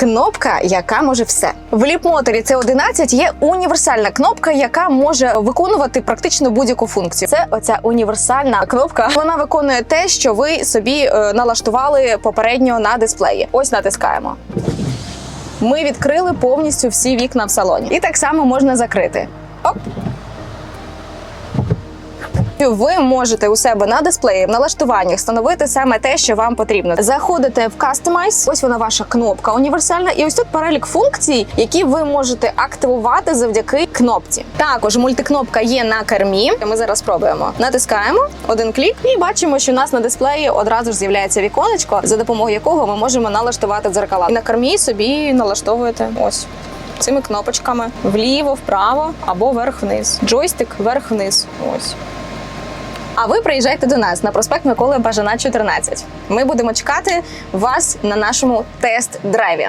Кнопка, яка може все. В ліпмоторі C11 є універсальна кнопка, яка може виконувати практично будь-яку функцію. Це оця універсальна кнопка. Вона виконує те, що ви собі е, налаштували попередньо на дисплеї. Ось натискаємо. Ми відкрили повністю всі вікна в салоні. І так само можна закрити. Оп. Ви можете у себе на дисплеї в налаштуваннях встановити саме те, що вам потрібно. Заходите в Customize, ось вона ваша кнопка універсальна, і ось тут перелік функцій, які ви можете активувати завдяки кнопці. Також мультикнопка є на кермі. Ми зараз спробуємо. Натискаємо один клік і бачимо, що у нас на дисплеї одразу ж з'являється віконечко, за допомогою якого ми можемо налаштувати дзеркала. І на кермі собі налаштовуєте ось. Цими кнопочками вліво, вправо або вверх-вниз. Джойстик вверх-вниз. Ось. А ви приїжджайте до нас на проспект Миколи Бажана, 14. Ми будемо чекати вас на нашому тест-драйві.